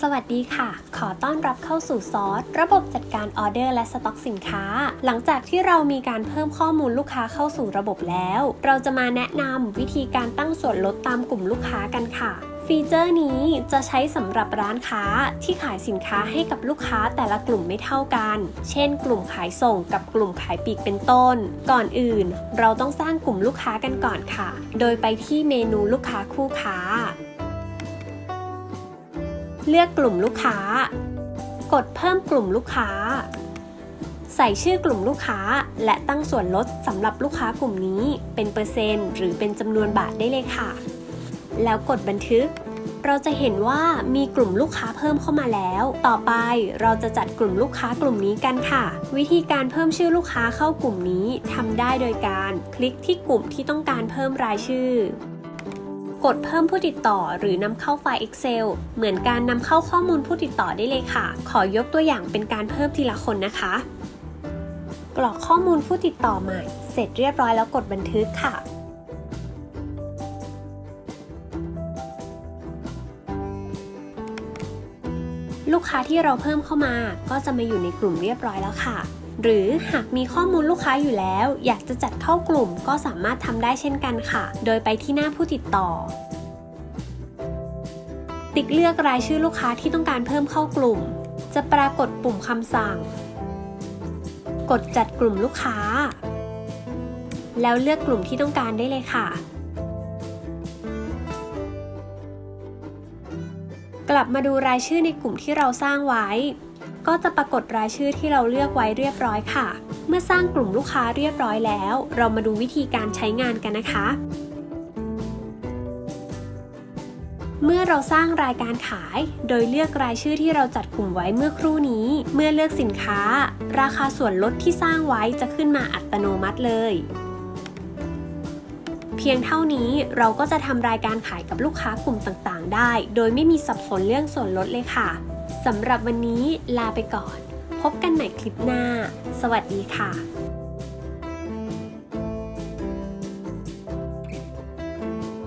สวัสดีค่ะ ขอต้อนรับเข้าสู่ซอส ระบบจัดการออเดอร์และสต็อกสินค้า หลังจากที่เรามีการเพิ่มข้อมูลลูกค้าเข้าสู่ระบบแล้ว เราจะมาแนะนำวิธีการตั้งส่วนลดตามกลุ่มลูกค้ากันค่ะฟีเจอร์นี้จะใช้สำหรับร้านค้าที่ขายสินค้าให้กับลูกค้าแต่ละกลุ่มไม่เท่ากัน เช่น กลุ่มขายส่งกับกลุ่มขายปลีกเป็นต้น ก่อนอื่น เราต้องสร้างกลุ่มลูกค้ากันก่อนค่ะ โดยไปที่เมนูลูกค้าคู่ค้า เลือกกลุ่มลูกค้า กดเพิ่มกลุ่มลูกค้า ใส่ชื่อกลุ่มลูกค้า และตั้งส่วนลดสำหรับลูกค้ากลุ่มนี้ เป็นเปอร์เซ็นต์หรือเป็นจำนวนบาทได้เลยค่ะ แล้วกดบันทึก เราจะเห็นว่ามีกลุ่มลูกค้าเพิ่มเข้ามาแล้ว ต่อไปเราจะจัดกลุ่มลูกค้ากลุ่มนี้กันค่ะ วิธีการเพิ่มชื่อลูกค้าเข้ากลุ่มนี้ทำได้โดยการ คลิกที่กลุ่มที่ต้องการเพิ่มรายชื่อ กดเพิ่มผู้ติดต่อหรือนำเข้าไฟล์ Excel เหมือนการนำเข้าข้อมูลผู้ติดต่อได้เลยค่ะ ขอยกตัวอย่างเป็นการเพิ่มทีละคนนะคะ กรอกข้อมูลผู้ติดต่อใหม่ เสร็จเรียบร้อยแล้วกดบันทึกค่ะลูกค้าที่เราเพิ่มเข้ามาก็จะมาอยู่ในกลุ่มเรียบร้อยแล้วค่ะ หรือหากมีข้อมูลลูกค้าอยู่แล้ว อยากจะจัดเข้ากลุ่มก็สามารถทำได้เช่นกันค่ะ โดยไปที่หน้าผู้ติดต่อ ติ๊กเลือกรายชื่อลูกค้าที่ต้องการเพิ่มเข้ากลุ่ม จะปรากฏปุ่มคำสั่ง กดจัดกลุ่มลูกค้า แล้วเลือกกลุ่มที่ต้องการได้เลยค่ะกลับมาดูรายชื่อในกลุ่มที่เราสร้างไว้ ก็จะปรากฏรายชื่อที่เราเลือกไว้เรียบร้อยค่ะ เมื่อสร้างกลุ่มลูกค้าเรียบร้อยแล้ว เรามาดูวิธีการใช้งานกันนะคะ เมื่อเราสร้างรายการขาย โดยเลือกรายชื่อที่เราจัดกลุ่มไว้เมื่อครู่นี้ เมื่อเลือกสินค้า ราคาส่วนลดที่สร้างไว้จะขึ้นมาอัตโนมัติเลยเพียงเท่านี้เราก็จะทำรายการขายกับลูกค้ากลุ่มต่างๆ ได้ โดยไม่มีสับสนเรื่องส่วนลดเลยค่ะ สำหรับวันนี้ลาไปก่อน พบกันใหม่คลิปหน้า สวัสดีค่ะ